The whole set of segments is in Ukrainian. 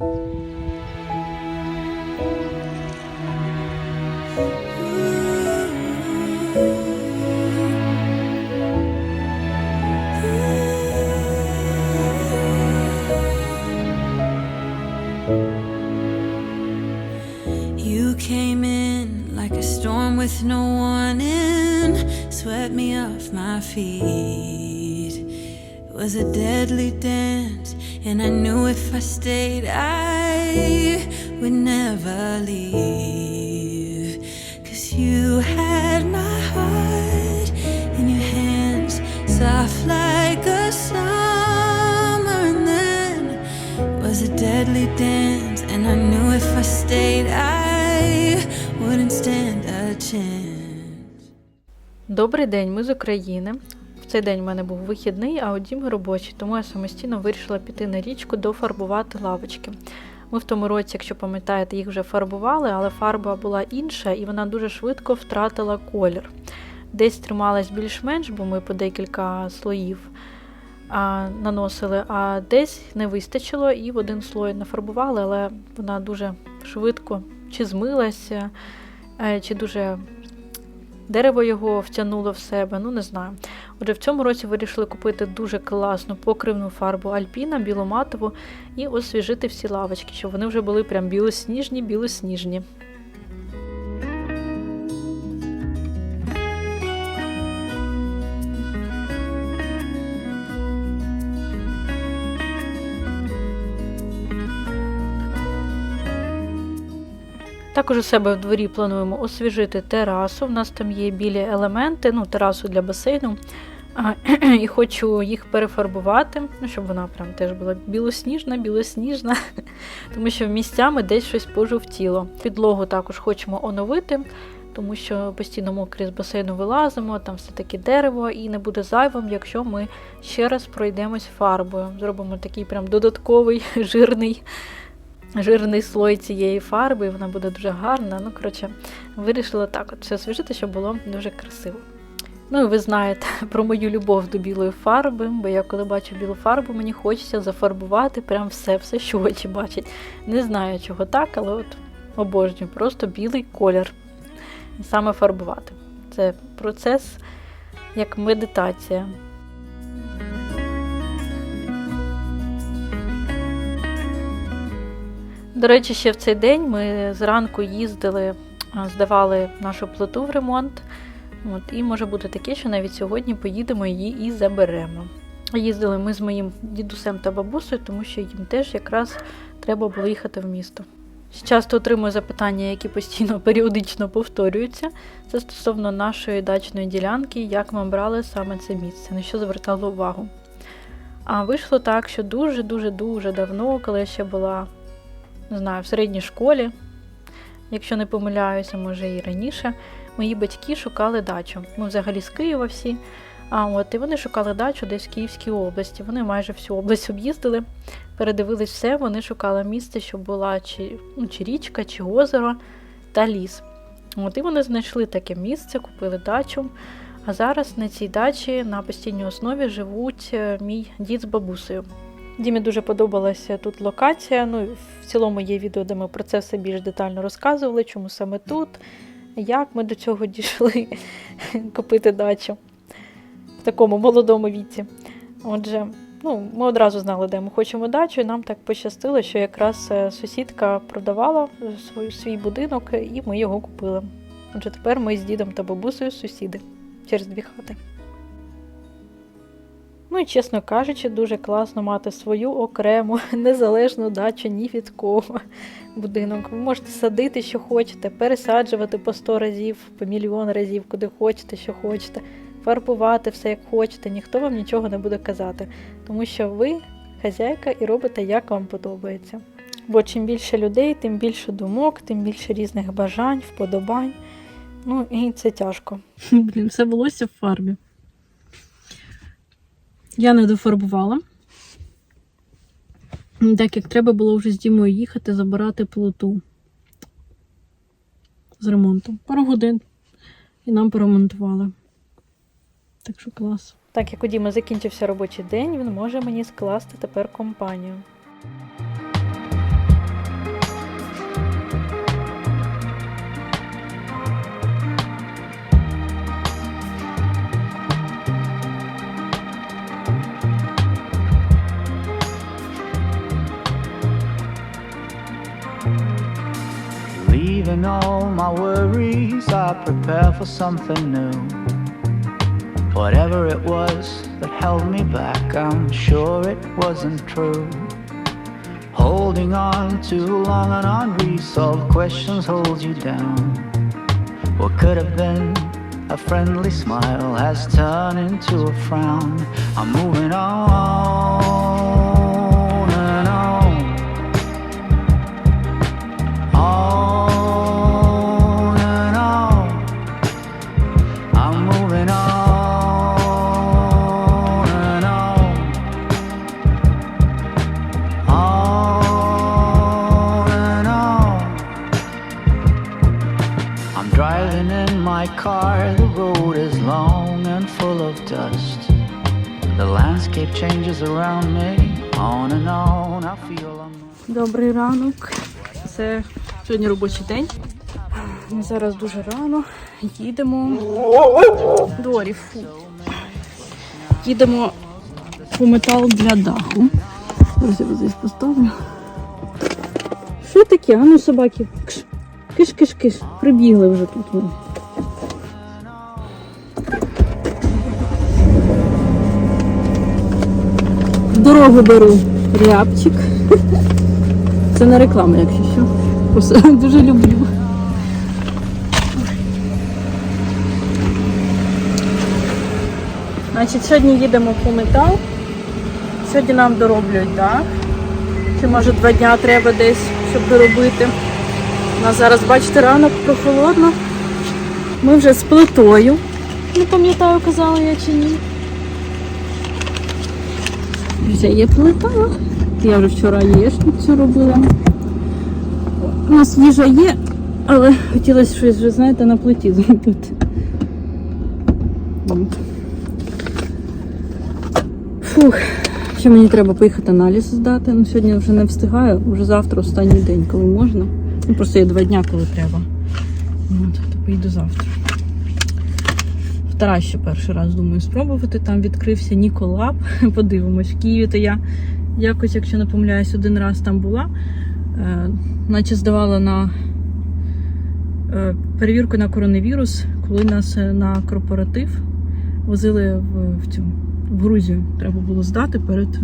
You would never leave. Cause you had my heart in your hands, soft like a summer, and then was a deadly dance, and I knew if I stayed, I wouldn't stand a chance. Добрий день, ми з України. Цей день в мене був вихідний, а от дім робочий, тому я самостійно вирішила піти на річку дофарбувати лавочки. Ми в тому році, якщо пам'ятаєте, їх вже фарбували, але фарба була інша і вона дуже швидко втратила колір. Десь трималась більш-менш, бо ми по декілька слоїв а, наносили, а десь не вистачило і в один слой нафарбували, але вона дуже швидко чи змилася, е, чи дуже дерево його втягнуло в себе, ну не знаю. Отже, в цьому році вирішили купити дуже класну покривну фарбу Альпіна, біломатову, і освіжити всі лавочки, щоб вони вже були прям білосніжні, білосніжні. Також у себе в дворі плануємо освіжити терасу. У нас там є білі елементи, ну, терасу для басейну. І хочу їх перефарбувати, ну, щоб вона прям теж була білосніжна, білосніжна, тому що місцями десь щось пожовтіло. Підлогу також хочемо оновити, тому що постійно мокрі з басейну вилазимо, там все таки дерево, і не буде зайвим, якщо ми ще раз пройдемось фарбою. Зробимо такий прям додатковий жирний жирний слой цієї фарби, і вона буде дуже гарна. Ну, коротше, вирішила так от все освіжити, щоб було дуже красиво. Ну і ви знаєте про мою любов до білої фарби, бо я коли бачу білу фарбу, мені хочеться зафарбувати прям все, все, що очі бачать. Не знаю, чого так, але от обожнюю, просто білий колір. Саме фарбувати. Це процес як медитація. До речі, ще в цей день ми зранку їздили, здавали нашу плиту в ремонт. От, і може бути таке, що навіть сьогодні поїдемо її і заберемо. Їздили ми з моїм дідусем та бабусею, тому що їм теж якраз треба було їхати в місто. Часто отримую запитання, які постійно періодично повторюються. Це стосовно нашої дачної ділянки, як ми брали саме це місце, на що звертали увагу. А вийшло так, що дуже-дуже дуже давно, коли я ще була не знаю, в середній школі, якщо не помиляюся, може і раніше, мої батьки шукали дачу. Ми взагалі з Києва всі. А от і вони шукали дачу десь в Київській області. Вони майже всю область об'їздили, передивились все. Вони шукали місце, щоб була чи, ну, чи річка, чи озеро та ліс. От і вони знайшли таке місце, купили дачу. А зараз на цій дачі на постійній основі живуть е, мій дід з бабусею. Дімі дуже подобалася тут локація. Ну, в цілому є відео, де ми про це все більш детально розказували, чому саме тут, як ми до цього дійшли купити дачу в такому молодому віці. Отже, ну, ми одразу знали, де ми хочемо дачу, і нам так пощастило, що якраз е, сусідка продавала свій, свій будинок, і ми його купили. Отже, тепер ми з дідом та бабусею сусіди через дві хати. Ну і чесно кажучи, дуже класно мати свою окрему незалежну дачу ні від кого будинок. Ви можете садити, що хочете, пересаджувати по 100 разів, по мільйон разів, куди хочете, що хочете, фарбувати все як хочете, ніхто вам нічого не буде казати, тому що ви хазяйка і робите, як вам подобається. Бо чим більше людей, тим більше думок, тим більше різних бажань, вподобань. Ну і це тяжко. Блін, все волосся в фарбі. Я не дофарбувала. Так як треба було вже з Дімою їхати, забирати плиту з ремонту. Пару годин. І нам поремонтували. Так що клас. Так як у Діми закінчився робочий день, він може мені скласти тепер компанію. I prepare for something new. Whatever it was that held me back, I'm sure it wasn't true. Holding on too long and unresolved questions hold you down. What could have been a friendly smile has turned into a frown. I'm moving on driving in my car, the road is long and full of dust. The landscape changes around me, on and on. I feel I'm. Добрий ранок. Це сьогодні робочий день. Ми зараз дуже рано їдемо. Дорі, фу. Їдемо по метал для даху. Ось я здесь поставлю. Що таке? А ну собаки. Кш. Киш, киш, киш. Прибігли вже тут. вони. Дорогу беру рябчик. Це не реклама, якщо що. Дуже люблю. Значить, сьогодні їдемо по метал. Сьогодні нам дороблюють дах. Чи може два дня треба десь, щоб доробити. У нас зараз, бачите, ранок прохолодно. Ми вже з плитою. Не пам'ятаю, казала я чи ні. Вже є плита. Я вже вчора яєчницю робила. У нас їжа є, але хотілося щось вже, знаєте, на плиті зробити. Фух, ще мені треба поїхати аналіз здати. Ну, сьогодні вже не встигаю, вже завтра останній день, коли можна. Ну, просто є два дня, коли треба. От, то поїду завтра. В Тараші перший раз думаю спробувати. Там відкрився Ніколаб. Подивимось. В Києві то я якось, якщо не помиляюсь, один раз там була. Е, наче здавала на е, перевірку на коронавірус, коли нас е, на корпоратив возили в, в цю в Грузію. Треба було здати перед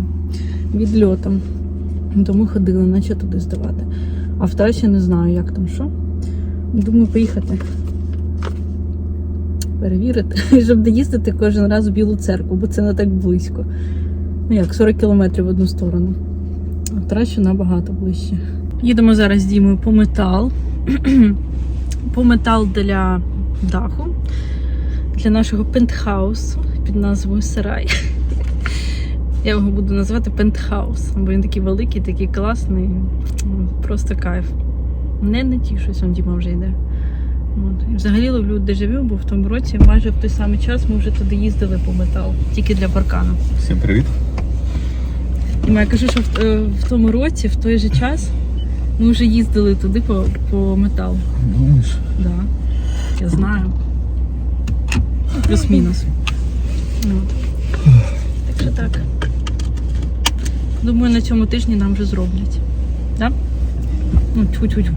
відльотом. Тому ходили, наче туди здавати. А в Тараші не знаю, як там що. Думаю, поїхати. Перевірити, щоб доїздити кожен раз в Білу церкву, бо це не так близько. Ну як, 40 кілометрів в одну сторону. А Тараші набагато ближче. Їдемо зараз з Дімою по метал. по метал для даху, для нашого пентхаусу під назвою Сарай. Я його буду називати пентхаус, бо він такий великий, такий класний. Просто кайф. Не не тішусь, он Діма вже йде. От. І взагалі ловлю дежавю, бо в тому році майже в той самий час ми вже туди їздили по метал, тільки для паркану. Всім привіт. І я кажу, що в, е, в тому році, в той же час, ми вже їздили туди по, по метал. Думаєш? Да. Я знаю. Ну, Плюс-мінус. Так що так. Думаю, на цьому тижні нам вже зроблять. Да? Ну, тьфу-тьфу-тьфу.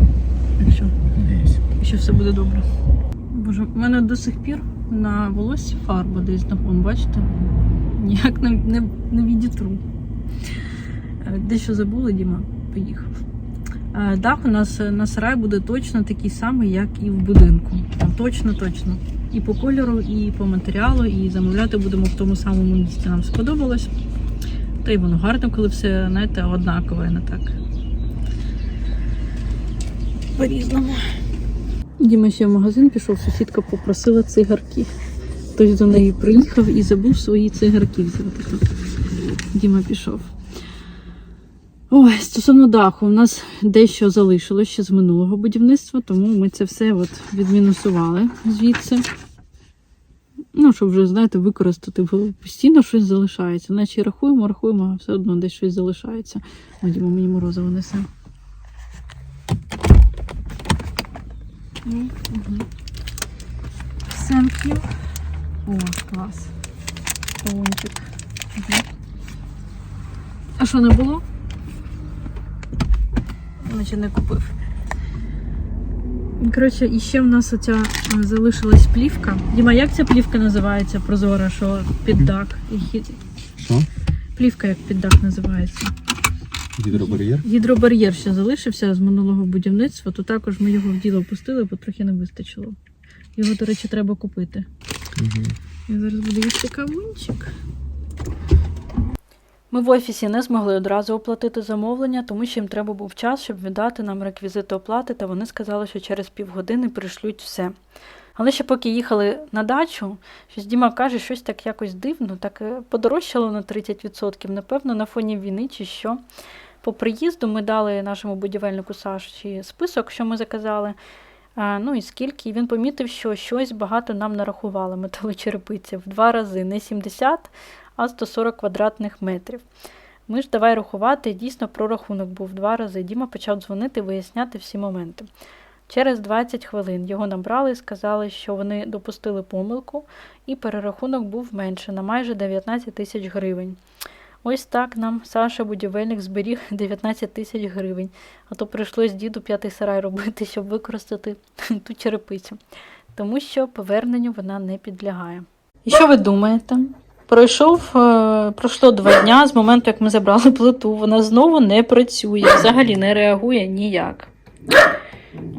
Якщо, Надіюсь. якщо все буде добре. Боже, в мене до сих пір на волоссі фарба десь на фон, бачите? Ніяк не, не, не відітру. Е, Дещо забула, Діма поїхав. Е, Дах у нас на сарай буде точно такий самий, як і в будинку. Точно, точно. І по кольору, і по матеріалу, і замовляти будемо в тому самому місці. Нам сподобалось. Та й воно гарно, коли все, знаєте, однакове, не так. По-різному. Діма ще в магазин пішов, сусідка попросила цигарки. Хтось до неї приїхав і забув свої цигарки взяти. Діма пішов. Ой, стосовно даху, у нас дещо залишилось ще з минулого будівництва, тому ми це все от відмінусували звідси. Ну, щоб вже, знаєте, використати, бо постійно щось залишається. Наче рахуємо, рахуємо, а все одно десь щось залишається. О, мені морозиво несе. You. О, клас. Полончик. Угу. А що не було? Наче не купив. Коротше, і ще в нас оця е, залишилась плівка. Діма, як ця плівка називається прозора, що під дах? Що? Плівка як під дах називається. Гідробар'єр? Гідробар'єр ще залишився з минулого будівництва, то також ми його в діло пустили, бо трохи не вистачило. Його, до речі, треба купити. Угу. Я зараз буду їсти кавунчик. Ми в офісі не змогли одразу оплатити замовлення, тому що їм треба був час, щоб віддати нам реквізити оплати, та вони сказали, що через півгодини прийшлють все. Але ще поки їхали на дачу, щось Діма каже, щось так якось дивно, так е, подорожчало на 30%, напевно, на фоні війни чи що. По приїзду ми дали нашому будівельнику Саші список, що ми заказали. Ну і скільки, він помітив, що щось багато нам нарахували металочерепиці в два рази, не 70, а 140 квадратних метрів. Ми ж давай рахувати, дійсно прорахунок був два рази. Діма почав дзвонити, виясняти всі моменти. Через 20 хвилин його набрали і сказали, що вони допустили помилку, і перерахунок був менше на майже 19 тисяч гривень. Ось так нам Саша будівельник зберіг 19 тисяч гривень, а то прийшлось діду п'ятий сарай робити, щоб використати ту черепицю, тому що поверненню вона не підлягає. І що ви думаєте? Пройшов, е, пройшло два дня з моменту, як ми забрали плиту. Вона знову не працює, взагалі не реагує ніяк.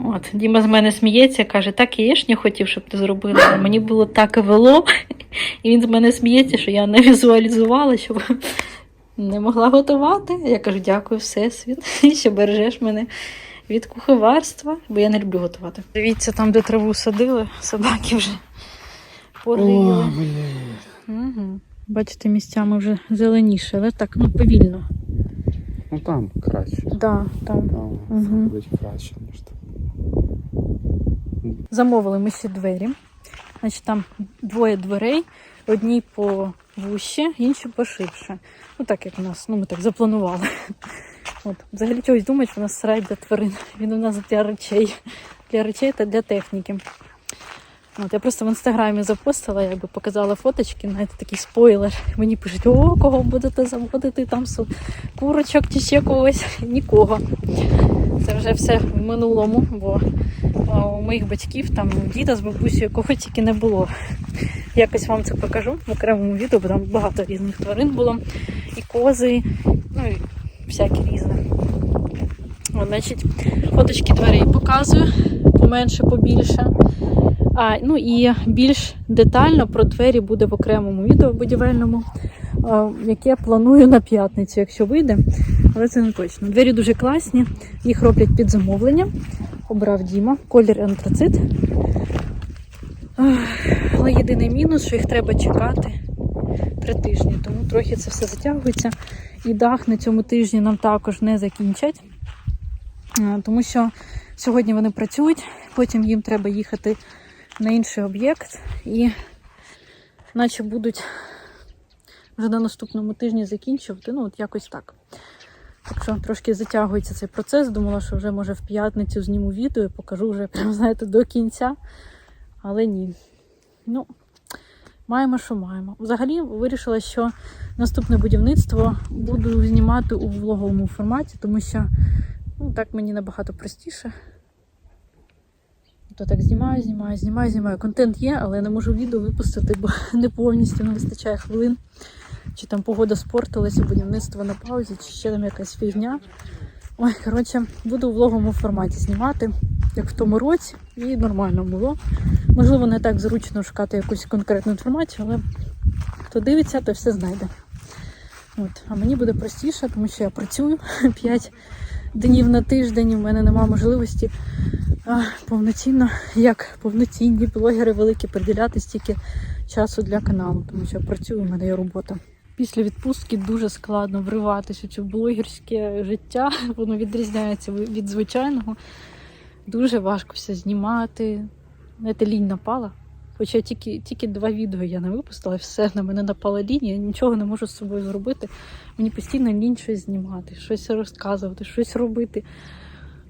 От, Діма з мене сміється, каже, так і я ж не хотів, щоб ти зробила. А Мені було так і вело, і він з мене сміється, що я не візуалізувала, щоб не могла готувати. Я кажу, дякую, Всесвіт, що бережеш мене від куховарства, бо я не люблю готувати. Дивіться, там, де траву садили, собаки вже порили. Угу. Бачите, місцями вже зеленіше, але так, ну повільно. Ну там краще. Да, там. Там буде краще, ніж там. Замовили ми всі двері. Значить, там двоє дверей, одні по вужче, інші поширше. Ну так як у нас, ну ми так запланували. От, взагалі чогось думають, у нас сарай для тварин. Він у нас для речей, для речей та для техніки. От, я просто в інстаграмі запостила, якби показала фоточки, знаєте, такий спойлер. Мені пишуть, о, кого будете заводити там курочок чи ще когось. Нікого. Це вже все в минулому, бо у моїх батьків, там діда з бабусею, кого тільки не було. Якось вам це покажу в окремому відео, бо там багато різних тварин було. І кози, ну і всякі різне. О, значить, фоточки дверей показую, поменше, побільше. А, ну і більш детально про двері буде в окремому відео будівельному, яке планую на п'ятницю, якщо вийде. Але це не точно. Двері дуже класні, їх роблять під замовлення. Обрав Діма, колір антрацит. Але єдиний мінус, що їх треба чекати три тижні, тому трохи це все затягується. І дах на цьому тижні нам також не закінчать, тому що сьогодні вони працюють, потім їм треба їхати на інший об'єкт і наче будуть вже на наступному тижні закінчувати. Ну, от якось так. Що трошки затягується цей процес. Думала, що вже може в п'ятницю зніму відео і покажу вже прям, знаєте, до кінця. Але ні. Ну, маємо, що маємо. Взагалі вирішила, що наступне будівництво буду знімати у влоговому форматі, тому що ну, так мені набагато простіше. То так знімаю, знімаю, знімаю, знімаю. Контент є, але не можу відео випустити, бо не повністю не вистачає хвилин. Чи там погода спортилася, будівництво на паузі, чи ще там якась фігня. Ой, коротше, буду в влоговому форматі знімати, як в тому році, і нормально було. Можливо, не так зручно шукати якусь конкретну інформацію, але хто дивиться, то все знайде. От. А мені буде простіше, тому що я працюю 5 днів на тиждень, в мене немає можливості а, повноцінно, як повноцінні блогери великі, приділяти стільки часу для каналу, тому що я працюю, в мене є робота. Після відпустки дуже складно вриватися у це блогерське життя, воно відрізняється від звичайного. Дуже важко все знімати. Знаєте, лінь напала. Хоча тільки, тільки два відео я не випустила, все на мене напала лінь, я нічого не можу з собою зробити. Мені постійно лінь щось знімати, щось розказувати, щось робити.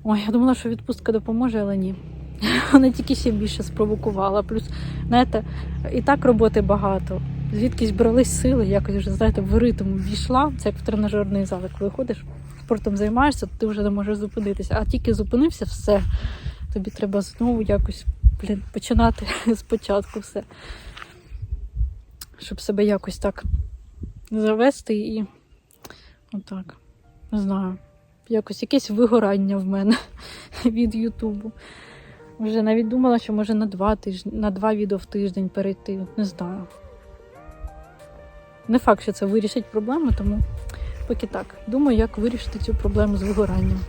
Ой, я думала, що відпустка допоможе, але ні. Вона тільки ще більше спровокувала. Плюс, знаєте, і так роботи багато. Звідкись брались сили, якось вже, знаєте, в ритм ввійшла. Це як в тренажерний зал, як виходиш, спортом займаєшся, то ти вже не можеш зупинитися. А тільки зупинився, все. тобі треба знову якось блін, починати спочатку все. Щоб себе якось так завести і отак. Не знаю. Якось якесь вигорання в мене від Ютубу. Вже навіть думала, що може на два тижні, на два відео в тиждень перейти. Не знаю. Не факт, що це вирішить проблему, тому поки так. Думаю, як вирішити цю проблему з вигоранням.